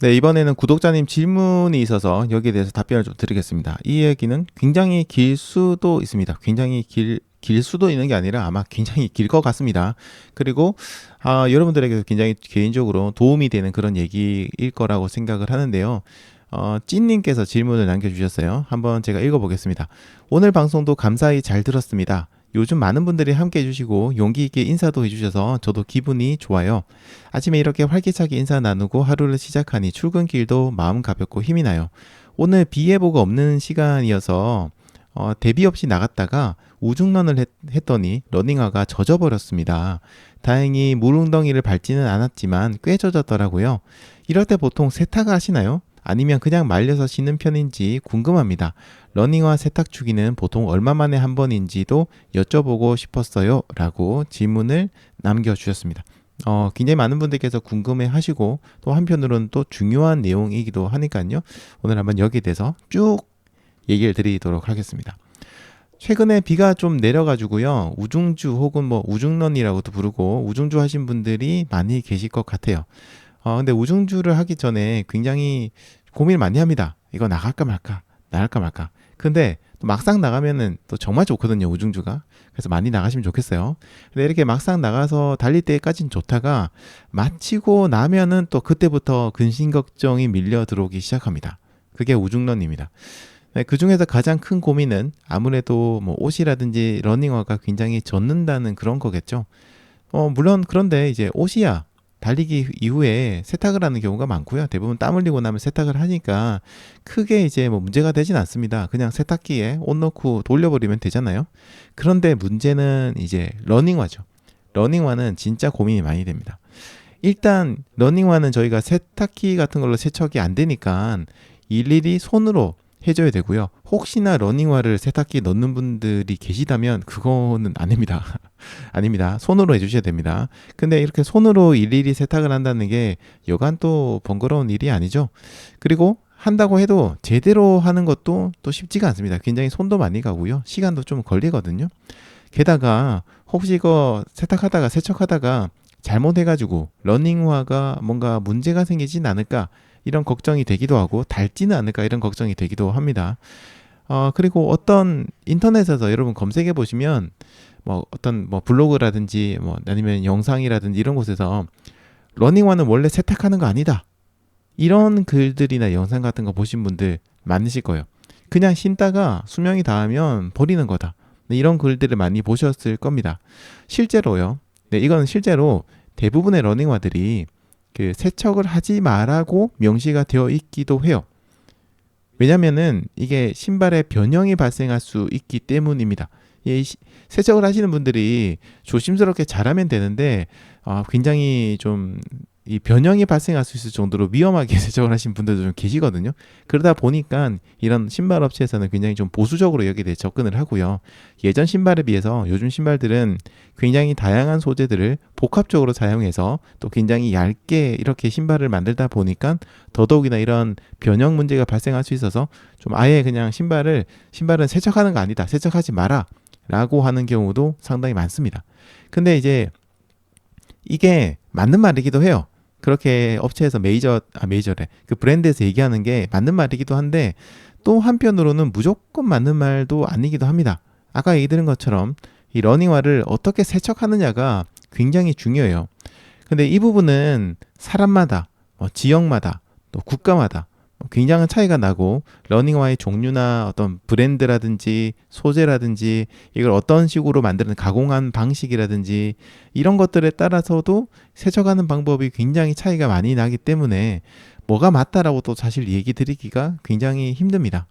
네, 이번에는 구독자님 질문이 있어서 여기에 대해서 답변을 좀 드리겠습니다. 이 얘기는 굉장히 길 수도 있습니다. 굉장히 길, 길 수도 있는 게 아니라 아마 굉장히 길 것 같습니다. 그리고 아, 여러분들에게 굉장히 개인적으로 도움이 되는 그런 얘기일 거라고 생각을 하는데요. 어, 찐님께서 질문을 남겨주셨어요. 한번 제가 읽어보겠습니다. 오늘 방송도 감사히 잘 들었습니다. 요즘 많은 분들이 함께 해주시고 용기 있게 인사도 해주셔서 저도 기분이 좋아요. 아침에 이렇게 활기차게 인사 나누고 하루를 시작하니 출근길도 마음 가볍고 힘이 나요. 오늘 비 예보가 없는 시간이어서 어, 대비 없이 나갔다가 우중런을 했, 했더니 러닝화가 젖어버렸습니다. 다행히 물웅덩이를 밟지는 않았지만 꽤 젖었더라고요. 이럴 때 보통 세탁을 하시나요? 아니면 그냥 말려서 신는 편인지 궁금합니다. 러닝화 세탁 주기는 보통 얼마 만에 한 번인지도 여쭤보고 싶었어요. 라고 질문을 남겨주셨습니다. 어, 굉장히 많은 분들께서 궁금해 하시고 또 한편으로는 또 중요한 내용이기도 하니까요. 오늘 한번 여기에 대해서 쭉 얘기를 드리도록 하겠습니다. 최근에 비가 좀 내려가지고요. 우중주 혹은 뭐 우중런이라고도 부르고 우중주 하신 분들이 많이 계실 것 같아요. 어, 근데 우중주를 하기 전에 굉장히 고민을 많이 합니다. 이거 나갈까 말까, 나갈까 말까. 근데 또 막상 나가면은 또 정말 좋거든요, 우중주가. 그래서 많이 나가시면 좋겠어요. 근데 이렇게 막상 나가서 달릴 때까진 좋다가 마치고 나면은 또 그때부터 근심 걱정이 밀려 들어오기 시작합니다. 그게 우중런입니다. 네, 그 중에서 가장 큰 고민은 아무래도 뭐 옷이라든지 러닝화가 굉장히 젖는다는 그런 거겠죠. 어, 물론 그런데 이제 옷이야 달리기 이후에 세탁을 하는 경우가 많고요. 대부분 땀 흘리고 나면 세탁을 하니까 크게 이제 뭐 문제가 되진 않습니다. 그냥 세탁기에 옷 넣고 돌려버리면 되잖아요. 그런데 문제는 이제 러닝화죠. 러닝화는 진짜 고민이 많이 됩니다. 일단 러닝화는 저희가 세탁기 같은 걸로 세척이 안 되니까 일일이 손으로 해줘야 되고요. 혹시나 러닝화를 세탁기에 넣는 분들이 계시다면 그거는 아닙니다. 아닙니다. 손으로 해주셔야 됩니다. 근데 이렇게 손으로 일일이 세탁을 한다는 게 여간 또 번거로운 일이 아니죠. 그리고 한다고 해도 제대로 하는 것도 또 쉽지가 않습니다. 굉장히 손도 많이 가고요. 시간도 좀 걸리거든요. 게다가 혹시 이거 세탁하다가 세척하다가 잘못해가지고 러닝화가 뭔가 문제가 생기진 않을까 이런 걱정이 되기도 하고 닳지는 않을까 이런 걱정이 되기도 합니다. 어, 그리고 어떤 인터넷에서 여러분 검색해 보시면 뭐 어떤 뭐 블로그라든지 뭐 아니면 영상이라든지 이런 곳에서 러닝화는 원래 세탁하는 거 아니다. 이런 글들이나 영상 같은 거 보신 분들 많으실 거예요. 그냥 신다가 수명이 닿으면 버리는 거다. 네, 이런 글들을 많이 보셨을 겁니다. 실제로요. 네, 이건 실제로 대부분의 러닝화들이 그 세척을 하지 말라고 명시가 되어 있기도 해요. 왜냐면은 이게 신발에 변형이 발생할 수 있기 때문입니다. 이 세척을 하시는 분들이 조심스럽게 잘하면 되는데 아, 굉장히 좀 이 변형이 발생할 수 있을 정도로 위험하게 세척을 하신 분들도 좀 계시거든요. 그러다 보니까 이런 신발 업체에서는 굉장히 좀 보수적으로 여기에 대해 접근을 하고요. 예전 신발에 비해서 요즘 신발들은 굉장히 다양한 소재들을 복합적으로 사용해서 또 굉장히 얇게 이렇게 신발을 만들다 보니까 더더욱이나 이런 변형 문제가 발생할 수 있어서 좀 아예 그냥 신발을 신발은 세척하는 거 아니다. 세척하지 마라. 라고 하는 경우도 상당히 많습니다. 근데 이제 이게 맞는 말이기도 해요. 그렇게 업체에서 메이저 아 메이저래 그 브랜드에서 얘기하는 게 맞는 말이기도 한데 또 한편으로는 무조건 맞는 말도 아니기도 합니다. 아까 얘기 드린 것처럼 이 러닝화를 어떻게 세척하느냐가 굉장히 중요해요. 근데 이 부분은 사람마다, 뭐 지역마다, 또 국가마다 굉장한 차이가 나고 러닝화의 종류나 어떤 브랜드라든지 소재라든지 이걸 어떤 식으로 만드는 가공한 방식이라든지 이런 것들에 따라서도 세척하는 방법이 굉장히 차이가 많이 나기 때문에 뭐가 맞다라고 또 사실 얘기 드리기가 굉장히 힘듭니다.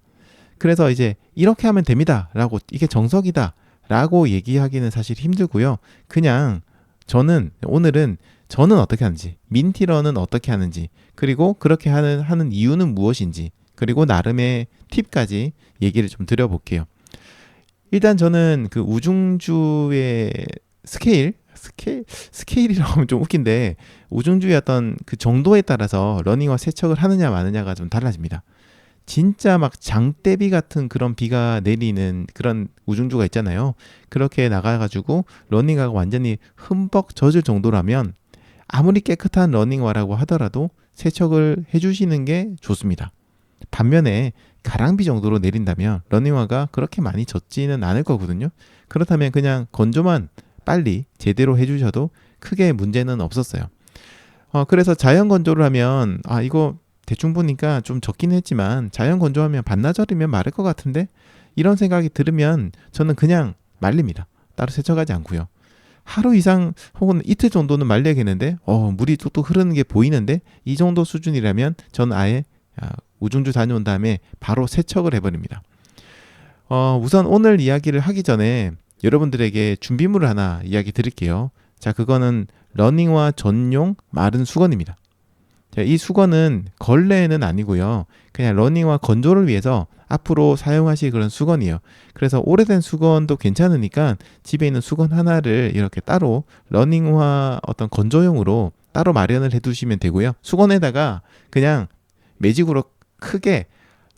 그래서 이제 이렇게 하면 됩니다 라고 이게 정석이다 라고 얘기하기는 사실 힘들고요. 그냥 저는 오늘은 저는 어떻게 하는지, 민티러는 어떻게 하는지, 그리고 그렇게 하는, 하는 이유는 무엇인지, 그리고 나름의 팁까지 얘기를 좀 드려볼게요. 일단 저는 그 우중주의 스케일, 스케일, 스케일이라고 하면 좀 웃긴데, 우중주의 어떤 그 정도에 따라서 러닝화 세척을 하느냐 마느냐가 좀 달라집니다. 진짜 막 장대비 같은 그런 비가 내리는 그런 우중주가 있잖아요. 그렇게 나가가지고 러닝화가 완전히 흠뻑 젖을 정도라면 아무리 깨끗한 러닝화라고 하더라도 세척을 해주시는 게 좋습니다. 반면에 가랑비 정도로 내린다면 러닝화가 그렇게 많이 젖지는 않을 거거든요. 그렇다면 그냥 건조만 빨리 제대로 해주셔도 크게 문제는 없었어요. 어, 그래서 자연 건조를 하면 아 이거 대충 보니까 좀 적긴 했지만 자연 건조하면 반나절이면 마를 것 같은데 이런 생각이 들으면 저는 그냥 말립니다. 따로 세척하지 않고요. 하루 이상 혹은 이틀 정도는 말려야겠는데 어 물이 뚝뚝 흐르는 게 보이는데 이 정도 수준이라면 저는 아예 아, 우중주 다녀온 다음에 바로 세척을 해버립니다. 어, 우선 오늘 이야기를 하기 전에 여러분들에게 준비물을 하나 이야기 드릴게요. 자, 그거는 러닝화 전용 마른 수건입니다. 자, 이 수건은 걸레는 아니고요. 그냥 러닝화 건조를 위해서 앞으로 사용하실 그런 수건이에요. 그래서 오래된 수건도 괜찮으니까 집에 있는 수건 하나를 이렇게 따로 러닝화 어떤 건조용으로 따로 마련을 해 두시면 되고요. 수건에다가 그냥 매직으로 크게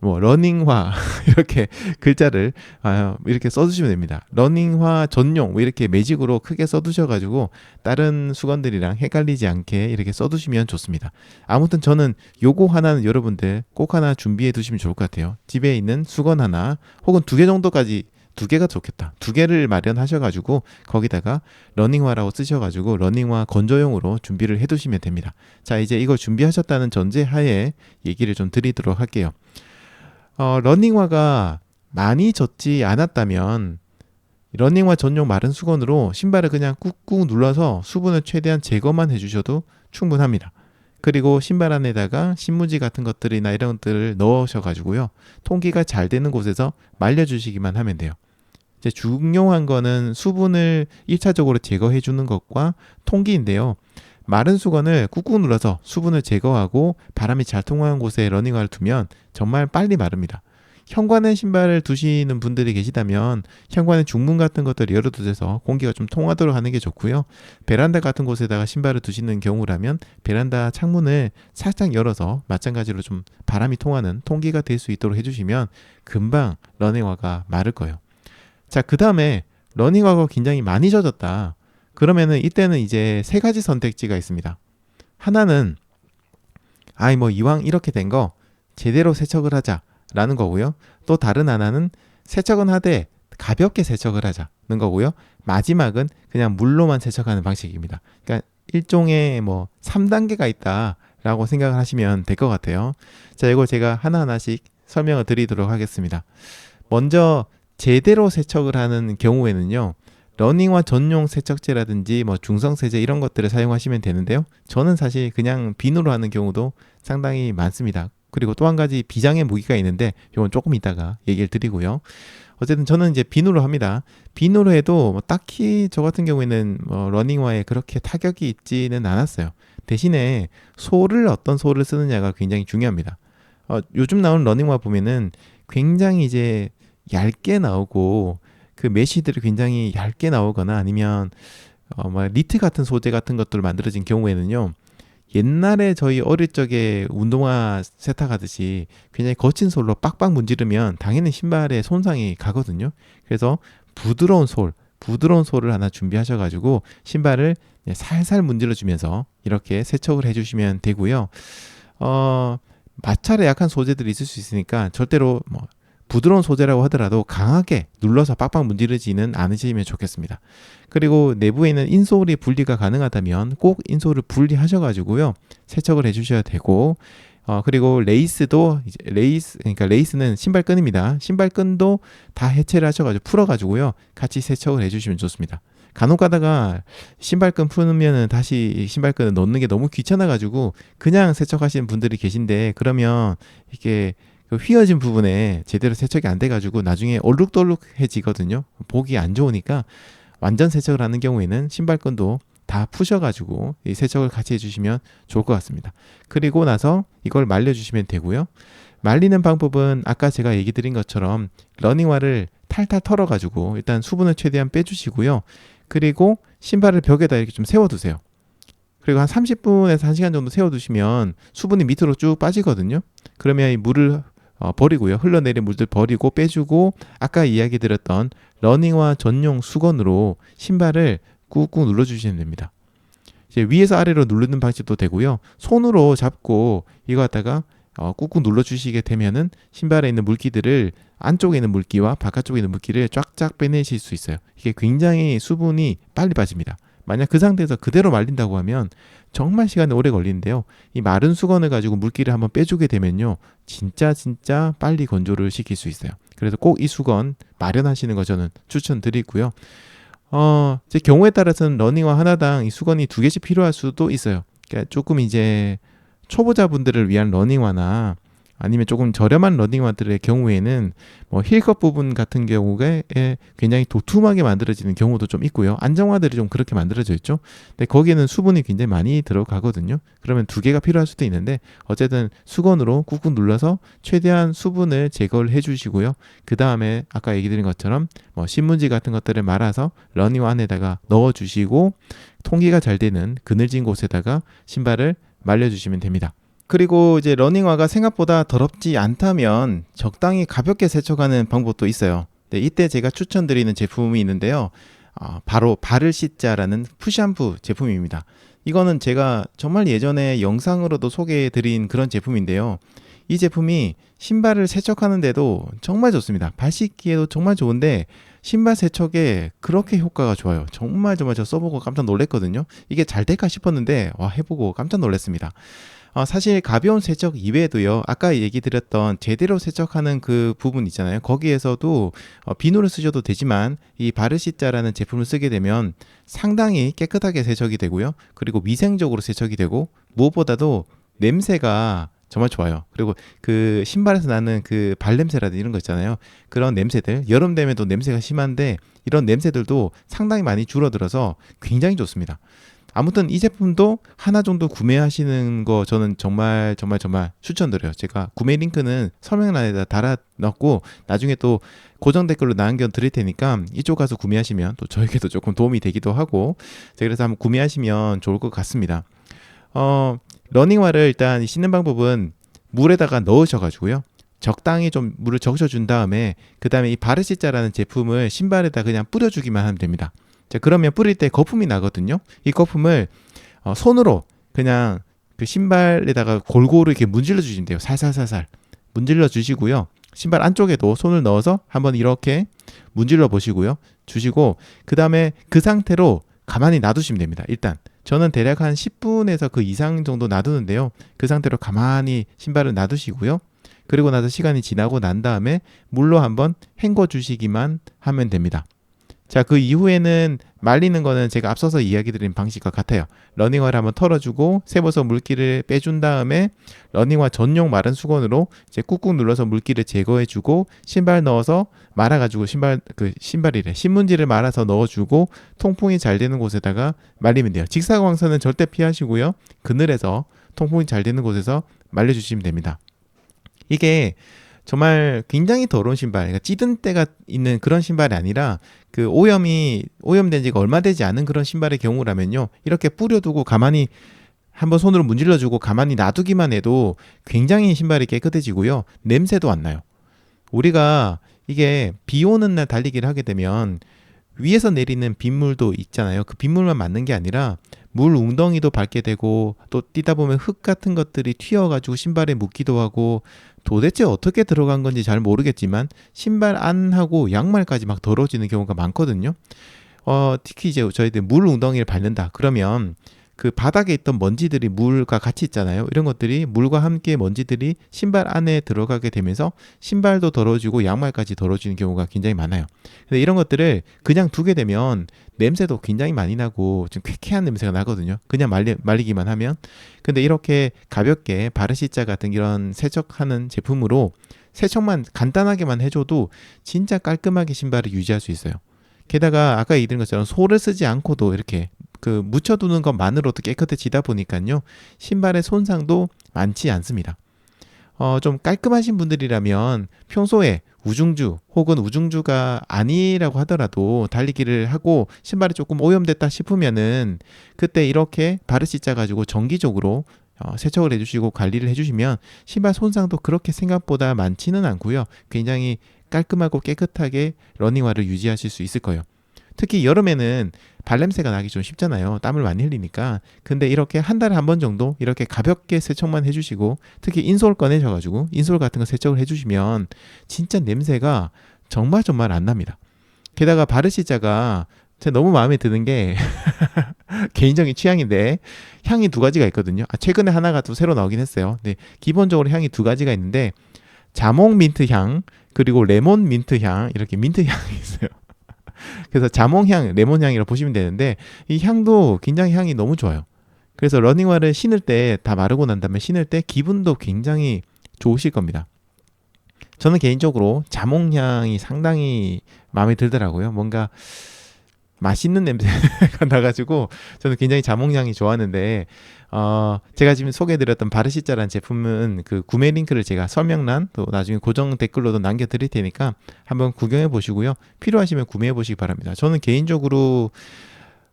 뭐 러닝화 이렇게 글자를 아, 이렇게 써주시면 됩니다. 러닝화 전용 뭐 이렇게 매직으로 크게 써두셔가지고 다른 수건들이랑 헷갈리지 않게 이렇게 써두시면 좋습니다. 아무튼 저는 요거 하나는 여러분들 꼭 하나 준비해 두시면 좋을 것 같아요. 집에 있는 수건 하나 혹은 두 개 정도까지 두 개가 좋겠다. 두 개를 마련하셔가지고 거기다가 러닝화라고 쓰셔가지고 러닝화 건조용으로 준비를 해두시면 됩니다. 자 이제 이걸 준비하셨다는 전제 하에 얘기를 좀 드리도록 할게요. 어, 러닝화가 많이 젖지 않았다면 러닝화 전용 마른 수건으로 신발을 그냥 꾹꾹 눌러서 수분을 최대한 제거만 해주셔도 충분합니다. 그리고 신발 안에다가 신문지 같은 것들이나 이런 것들을 넣으셔가지고요. 통기가 잘 되는 곳에서 말려주시기만 하면 돼요. 이제 중요한 거는 수분을 1차적으로 제거해 주는 것과 통기인데요. 마른 수건을 꾹꾹 눌러서 수분을 제거하고 바람이 잘 통하는 곳에 러닝화를 두면 정말 빨리 마릅니다. 현관에 신발을 두시는 분들이 계시다면 현관에 중문 같은 것들을 열어두셔서 공기가 좀 통하도록 하는 게 좋고요. 베란다 같은 곳에다가 신발을 두시는 경우라면 베란다 창문을 살짝 열어서 마찬가지로 좀 바람이 통하는 통기가 될 수 있도록 해주시면 금방 러닝화가 마를 거예요. 자, 그 다음에 러닝화가 굉장히 많이 젖었다. 그러면은 이때는 이제 세 가지 선택지가 있습니다. 하나는 아이 뭐 이왕 이렇게 된 거 제대로 세척을 하자라는 거고요. 또 다른 하나는 세척은 하되 가볍게 세척을 하자는 거고요. 마지막은 그냥 물로만 세척하는 방식입니다. 그러니까 일종의 뭐 3단계가 있다라고 생각을 하시면 될 것 같아요. 자, 이걸 제가 하나하나씩 설명을 드리도록 하겠습니다. 먼저 제대로 세척을 하는 경우에는요. 러닝화 전용 세척제라든지 뭐 중성 세제 이런 것들을 사용하시면 되는데요. 저는 사실 그냥 비누로 하는 경우도 상당히 많습니다. 그리고 또 한 가지 비장의 무기가 있는데 이건 조금 이따가 얘기를 드리고요. 어쨌든 저는 이제 비누로 합니다. 비누로 해도 뭐 딱히 저 같은 경우에는 뭐 러닝화에 그렇게 타격이 있지는 않았어요. 대신에 소를 어떤 소를 쓰느냐가 굉장히 중요합니다. 어, 요즘 나온 러닝화 보면은 굉장히 이제 얇게 나오고 그 메시들이 굉장히 얇게 나오거나 아니면 어, 뭐 니트 같은 소재 같은 것들 만들어진 경우에는요. 옛날에 저희 어릴 적에 운동화 세탁하듯이 굉장히 거친 솔로 빡빡 문지르면 당연히 신발에 손상이 가거든요. 그래서 부드러운 솔, 부드러운 솔을 하나 준비하셔가지고 신발을 살살 문질러주면서 이렇게 세척을 해주시면 되고요. 어, 마찰에 약한 소재들이 있을 수 있으니까 절대로 뭐 부드러운 소재라고 하더라도 강하게 눌러서 빡빡 문지르지는 않으시면 좋겠습니다. 그리고 내부에 있는 인솔이 분리가 가능하다면 꼭 인솔을 분리하셔가지고요 세척을 해주셔야 되고 어 그리고 레이스도 레이스 그러니까 레이스는 신발끈입니다. 신발끈도 다 해체를 하셔가지고 풀어가지고요 같이 세척을 해주시면 좋습니다. 간혹 가다가 신발끈 푸면은 다시 신발끈을 넣는 게 너무 귀찮아가지고 그냥 세척하시는 분들이 계신데 그러면 이게 그 휘어진 부분에 제대로 세척이 안 돼가지고 나중에 얼룩덜룩해지거든요. 보기 안 좋으니까 완전 세척을 하는 경우에는 신발끈도 다 푸셔가지고 이 세척을 같이 해주시면 좋을 것 같습니다. 그리고 나서 이걸 말려주시면 되고요. 말리는 방법은 아까 제가 얘기 드린 것처럼 러닝화를 탈탈 털어가지고 일단 수분을 최대한 빼주시고요. 그리고 신발을 벽에다 이렇게 좀 세워두세요. 그리고 한 30분에서 1시간 정도 세워두시면 수분이 밑으로 쭉 빠지거든요. 그러면 이 물을 어, 버리고요. 흘러내린 물들 버리고 빼주고 아까 이야기 드렸던 러닝화 전용 수건으로 신발을 꾹꾹 눌러주시면 됩니다. 이제 위에서 아래로 누르는 방식도 되고요. 손으로 잡고 이거 갖다가 어, 꾹꾹 눌러 주시게 되면은 신발에 있는 물기들을 안쪽에 있는 물기와 바깥쪽에 있는 물기를 쫙쫙 빼내실 수 있어요. 이게 굉장히 수분이 빨리 빠집니다. 만약 그 상태에서 그대로 말린다고 하면 정말 시간이 오래 걸리는데요. 이 마른 수건을 가지고 물기를 한번 빼주게 되면요. 진짜 진짜 빨리 건조를 시킬 수 있어요. 그래서 꼭 이 수건 마련하시는 거 저는 추천드리고요. 어, 제 경우에 따라서는 러닝화 하나당 이 수건이 두 개씩 필요할 수도 있어요. 그러니까 조금 이제 초보자분들을 위한 러닝화나 아니면 조금 저렴한 러닝화들의 경우에는 뭐 힐컵 부분 같은 경우에 굉장히 도톰하게 만들어지는 경우도 좀 있고요. 안정화들이 좀 그렇게 만들어져 있죠. 근데 거기에는 수분이 굉장히 많이 들어가거든요. 그러면 두 개가 필요할 수도 있는데 어쨌든 수건으로 꾹꾹 눌러서 최대한 수분을 제거를 해주시고요. 그 다음에 아까 얘기 드린 것처럼 뭐 신문지 같은 것들을 말아서 러닝화 안에다가 넣어주시고 통기가 잘 되는 그늘진 곳에다가 신발을 말려주시면 됩니다. 그리고 이제 러닝화가 생각보다 더럽지 않다면 적당히 가볍게 세척하는 방법도 있어요. 네, 이때 제가 추천드리는 제품이 있는데요. 어, 바로 발을 씻자라는 푸샴푸 제품입니다. 이거는 제가 정말 예전에 영상으로도 소개해드린 그런 제품인데요. 이 제품이 신발을 세척하는데도 정말 좋습니다. 발 씻기에도 정말 좋은데 신발 세척에 그렇게 효과가 좋아요. 정말 정말 저 써보고 깜짝 놀랐거든요. 이게 잘 될까 싶었는데 와 해보고 깜짝 놀랐습니다. 어, 사실 가벼운 세척 이외에도요. 아까 얘기 드렸던 제대로 세척하는 그 부분 있잖아요. 거기에서도 어, 비누를 쓰셔도 되지만 이 바르시자라는 제품을 쓰게 되면 상당히 깨끗하게 세척이 되고요. 그리고 위생적으로 세척이 되고 무엇보다도 냄새가 정말 좋아요. 그리고 그 신발에서 나는 그 발냄새라든지 이런 거 있잖아요. 그런 냄새들 여름 되면 또 냄새가 심한데 이런 냄새들도 상당히 많이 줄어들어서 굉장히 좋습니다. 아무튼 이 제품도 하나 정도 구매하시는 거 저는 정말 정말 정말 추천드려요. 제가 구매 링크는 설명란에다 달아 놨고 나중에 또 고정 댓글로 남겨 드릴 테니까 이쪽 가서 구매하시면 또 저에게도 조금 도움이 되기도 하고 그래서 한번 구매하시면 좋을 것 같습니다. 어, 러닝화를 일단 씻는 방법은 물에다가 넣으셔가지고요. 적당히 좀 물을 적셔준 다음에 그 다음에 이 바르시자라는 제품을 신발에다 그냥 뿌려주기만 하면 됩니다. 자, 그러면 뿌릴 때 거품이 나거든요. 이 거품을 어, 손으로 그냥 그 신발에다가 골고루 이렇게 문질러 주시면 돼요. 살살살살. 문질러 주시고요. 신발 안쪽에도 손을 넣어서 한번 이렇게 문질러 보시고요. 주시고 그 다음에 그 상태로 가만히 놔두시면 됩니다. 일단 저는 대략 한 10분에서 그 이상 정도 놔두는데요. 그 상태로 가만히 신발을 놔두시고요. 그리고 나서 시간이 지나고 난 다음에 물로 한번 헹궈 주시기만 하면 됩니다. 자, 그 이후에는 말리는 거는 제가 앞서서 이야기 드린 방식과 같아요. 러닝화를 한번 털어주고 세워서 물기를 빼준 다음에 러닝화 전용 마른 수건으로 이제 꾹꾹 눌러서 물기를 제거해주고 신발 넣어서 말아가지고 신발 그 신발이래 신문지를 말아서 넣어주고 통풍이 잘 되는 곳에다가 말리면 돼요. 직사광선은 절대 피하시고요. 그늘에서 통풍이 잘 되는 곳에서 말려주시면 됩니다. 이게 정말 굉장히 더러운 신발, 그러니까 찌든 때가 있는 그런 신발이 아니라 그 오염이 오염된 지가 얼마 되지 않은 그런 신발의 경우라면요. 이렇게 뿌려두고 가만히 한번 손으로 문질러 주고 가만히 놔두기만 해도 굉장히 신발이 깨끗해지고요. 냄새도 안 나요. 우리가 이게 비 오는 날 달리기를 하게 되면 위에서 내리는 빗물도 있잖아요. 그 빗물만 맞는 게 아니라 물 웅덩이도 밟게 되고 또 뛰다 보면 흙 같은 것들이 튀어가지고 신발에 묻기도 하고 도대체 어떻게 들어간 건지 잘 모르겠지만 신발 안하고 양말까지 막 더러워지는 경우가 많거든요. 어, 특히 이제 저희들 물 웅덩이를 밟는다. 그러면 그 바닥에 있던 먼지들이 물과 같이 있잖아요. 이런 것들이 물과 함께 먼지들이 신발 안에 들어가게 되면서 신발도 더러워지고 양말까지 더러워지는 경우가 굉장히 많아요. 근데 이런 것들을 그냥 두게 되면 냄새도 굉장히 많이 나고 좀 쾌쾌한 냄새가 나거든요. 그냥 말리, 말리기만 하면. 근데 이렇게 가볍게 바르시자 같은 이런 세척하는 제품으로 세척만 간단하게만 해줘도 진짜 깔끔하게 신발을 유지할 수 있어요. 게다가 아까 얘기드린 것처럼 소를 쓰지 않고도 이렇게 그 묻혀두는 것만으로도 깨끗해지다 보니까요. 신발의 손상도 많지 않습니다. 어, 좀 깔끔하신 분들이라면 평소에 우중주 혹은 우중주가 아니라고 하더라도 달리기를 하고 신발이 조금 오염됐다 싶으면은 그때 이렇게 바르시자 가지고 정기적으로 어, 세척을 해주시고 관리를 해주시면 신발 손상도 그렇게 생각보다 많지는 않고요. 굉장히 깔끔하고 깨끗하게 러닝화를 유지하실 수 있을 거예요. 특히 여름에는 발냄새가 나기 좀 쉽잖아요. 땀을 많이 흘리니까. 근데 이렇게 한 달에 한 번 정도 이렇게 가볍게 세척만 해주시고 특히 인솔 꺼내셔가지고 인솔 같은 거 세척을 해주시면 진짜 냄새가 정말 정말 안 납니다. 게다가 바르시자가 제가 너무 마음에 드는 게 개인적인 취향인데 향이 두 가지가 있거든요. 아, 최근에 하나가 또 새로 나오긴 했어요. 근데 기본적으로 향이 두 가지가 있는데 자몽 민트 향 그리고 레몬 민트 향 이렇게 민트 향이 있어요. 그래서 자몽향, 레몬향이라고 보시면 되는데 이 향도 굉장히 향이 너무 좋아요. 그래서 러닝화를 신을 때 다 마르고 난 다음에 신을 때 기분도 굉장히 좋으실 겁니다. 저는 개인적으로 자몽향이 상당히 마음에 들더라고요. 뭔가 맛있는 냄새가 나가지고 저는 굉장히 자몽향이 좋았는데 어 제가 지금 소개해드렸던 바르시자라는 제품은 그 구매 링크를 제가 설명란 또 나중에 고정 댓글로도 남겨드릴 테니까 한번 구경해 보시고요. 필요하시면 구매해 보시기 바랍니다. 저는 개인적으로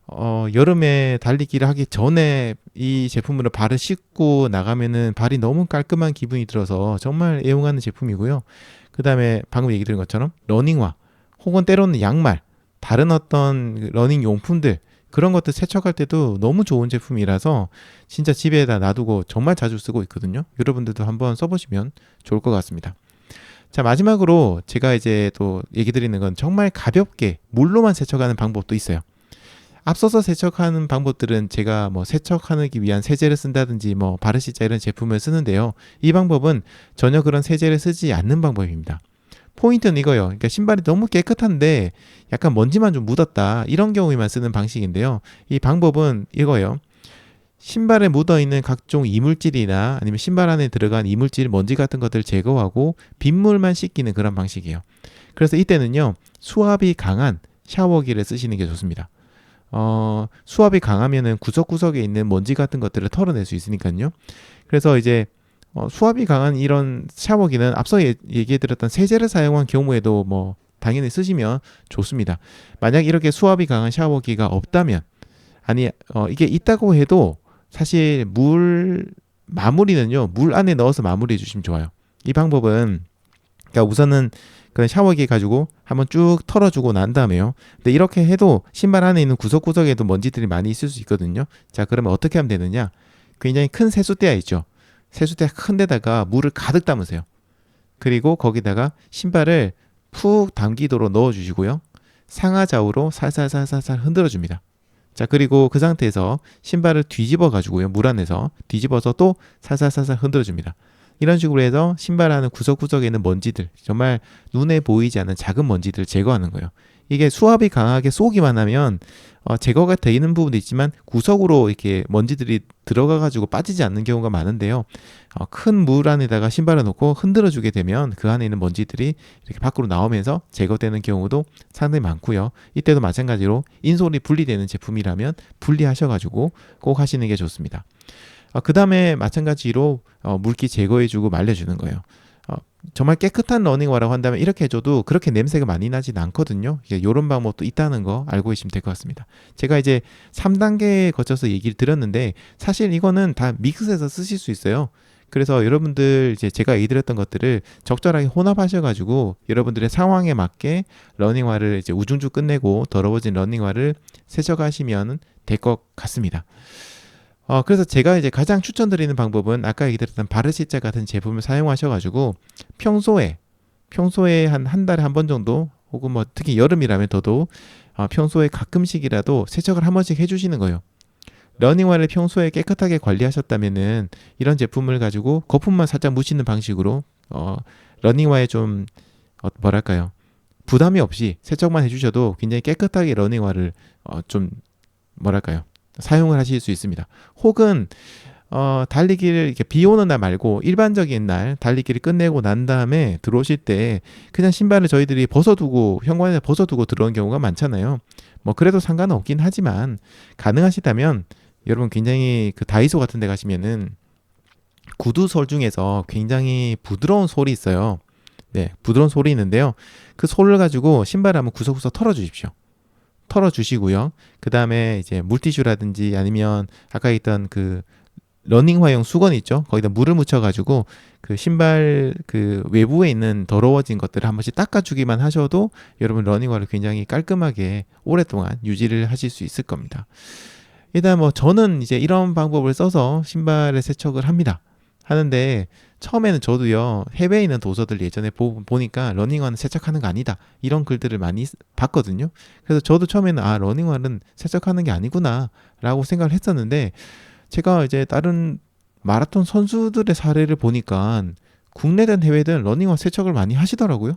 어 여름에 달리기를 하기 전에 이 제품으로 발을 씻고 나가면은 발이 너무 깔끔한 기분이 들어서 정말 애용하는 제품이고요. 그 다음에 방금 얘기 드린 것처럼 러닝화 혹은 때로는 양말 다른 어떤 러닝 용품들 그런 것들 세척할 때도 너무 좋은 제품이라서 진짜 집에다 놔두고 정말 자주 쓰고 있거든요. 여러분들도 한번 써보시면 좋을 것 같습니다. 자, 마지막으로 제가 이제 또 얘기 드리는 건 정말 가볍게 물로만 세척하는 방법도 있어요. 앞서서 세척하는 방법들은 제가 뭐 세척하기 위한 세제를 쓴다든지 뭐 바르시자 이런 제품을 쓰는데요. 이 방법은 전혀 그런 세제를 쓰지 않는 방법입니다. 포인트는 이거요. 그러니까 신발이 너무 깨끗한데 약간 먼지만 좀 묻었다. 이런 경우에만 쓰는 방식인데요. 이 방법은 이거예요. 신발에 묻어 있는 각종 이물질이나 아니면 신발 안에 들어간 이물질, 먼지 같은 것들을 제거하고 빗물만 씻기는 그런 방식이에요. 그래서 이때는요, 수압이 강한 샤워기를 쓰시는 게 좋습니다. 어, 수압이 강하면은 구석구석에 있는 먼지 같은 것들을 털어낼 수 있으니까요. 그래서 이제 어, 수압이 강한 이런 샤워기는 앞서 예, 얘기해드렸던 세제를 사용한 경우에도 뭐 당연히 쓰시면 좋습니다. 만약 이렇게 수압이 강한 샤워기가 없다면 아니 어, 이게 있다고 해도 사실 물 마무리는요 물 안에 넣어서 마무리해 주시면 좋아요. 이 방법은 그러니까 우선은 그런 샤워기 가지고 한번 쭉 털어주고 난 다음에요. 근데 이렇게 해도 신발 안에 있는 구석구석에도 먼지들이 많이 있을 수 있거든요. 자 그러면 어떻게 하면 되느냐? 굉장히 큰 세숫대야 있죠. 세수대 큰 데다가 물을 가득 담으세요. 그리고 거기다가 신발을 푹 담기도록 넣어 주시고요. 상하좌우로 살살살살살 흔들어 줍니다. 자, 그리고 그 상태에서 신발을 뒤집어 가지고요. 물 안에서 뒤집어서 또 살살살살 흔들어 줍니다. 이런 식으로 해서 신발 안에 구석구석에 있는 먼지들, 정말 눈에 보이지 않는 작은 먼지들을 제거하는 거예요. 이게 수압이 강하게 쏘기만 하면 어, 제거가 되는 부분도 있지만 구석으로 이렇게 먼지들이 들어가 가지고 빠지지 않는 경우가 많은데요. 어, 큰 물 안에다가 신발을 놓고 흔들어 주게 되면 그 안에 있는 먼지들이 이렇게 밖으로 나오면서 제거되는 경우도 상당히 많고요. 이때도 마찬가지로 인솔이 분리되는 제품이라면 분리하셔 가지고 꼭 하시는 게 좋습니다. 어, 그 다음에 마찬가지로 어, 물기 제거해주고 말려주는 거예요. 어, 정말 깨끗한 러닝화라고 한다면 이렇게 해줘도 그렇게 냄새가 많이 나진 않거든요. 이런 방법도 있다는 거 알고 계시면 될 것 같습니다. 제가 이제 3단계에 거쳐서 얘기를 드렸는데 사실 이거는 다 믹스해서 쓰실 수 있어요. 그래서 여러분들 이제 제가 얘기 드렸던 것들을 적절하게 혼합하셔가지고 여러분들의 상황에 맞게 러닝화를 이제 우중주 끝내고 더러워진 러닝화를 세척하시면 될 것 같습니다. 어, 그래서 제가 이제 가장 추천드리는 방법은 아까 얘기 드렸던 바르시자 같은 제품을 사용하셔가지고 평소에 평소에 한 한 달에 한 번 정도 혹은 뭐 특히 여름이라면 더더욱 어, 평소에 가끔씩이라도 세척을 한 번씩 해주시는 거예요. 러닝화를 평소에 깨끗하게 관리하셨다면은 이런 제품을 가지고 거품만 살짝 묻히는 방식으로 어, 러닝화에 좀 어, 뭐랄까요 부담이 없이 세척만 해주셔도 굉장히 깨끗하게 러닝화를 어, 좀 뭐랄까요 사용을 하실 수 있습니다. 혹은 어, 달리기를 이렇게 비 오는 날 말고 일반적인 날 달리기를 끝내고 난 다음에 들어오실 때 그냥 신발을 저희들이 벗어두고 현관에 벗어두고 들어온 경우가 많잖아요. 뭐 그래도 상관은 없긴 하지만 가능하시다면 여러분 굉장히 그 다이소 같은 데 가시면은 구두솔 중에서 굉장히 부드러운 솔이 있어요. 네, 부드러운 솔이 있는데요. 그 솔을 가지고 신발을 한번 구석구석 털어 주십시오. 털어 주시고요. 그 다음에 이제 물티슈라든지 아니면 아까 있던 그 러닝 화용 수건 있죠. 거기다 물을 묻혀가지고 그 신발 그 외부에 있는 더러워진 것들을 한 번씩 닦아주기만 하셔도 여러분 러닝화를 굉장히 깔끔하게 오랫동안 유지를 하실 수 있을 겁니다. 일단 뭐 저는 이제 이런 방법을 써서 신발을 세척을 합니다. 하는데 처음에는 저도요 해외에 있는 도서들 예전에 보, 보니까 러닝화는 세척하는 거 아니다 이런 글들을 많이 봤거든요. 그래서 저도 처음에는 아 러닝화는 세척하는 게 아니구나 라고 생각을 했었는데 제가 이제 다른 마라톤 선수들의 사례를 보니까 국내든 해외든 러닝화 세척을 많이 하시더라고요.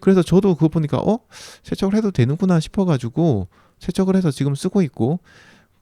그래서 저도 그거 보니까 어 세척을 해도 되는구나 싶어가지고 세척을 해서 지금 쓰고 있고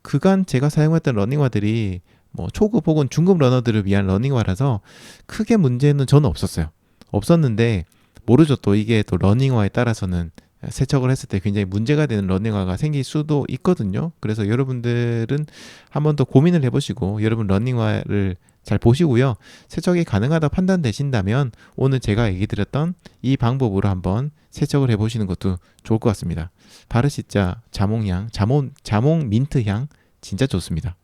그간 제가 사용했던 러닝화들이 뭐 초급 혹은 중급 러너들을 위한 러닝화라서 크게 문제는 저는 없었어요. 없었는데 모르죠 또 이게 또 러닝화에 따라서는 세척을 했을 때 굉장히 문제가 되는 러닝화가 생길 수도 있거든요. 그래서 여러분들은 한번 더 고민을 해보시고 여러분 러닝화를 잘 보시고요. 세척이 가능하다 판단되신다면 오늘 제가 얘기 드렸던 이 방법으로 한번 세척을 해보시는 것도 좋을 것 같습니다. 바르시자 자몽향, 자몽, 자몽 민트향 진짜 좋습니다.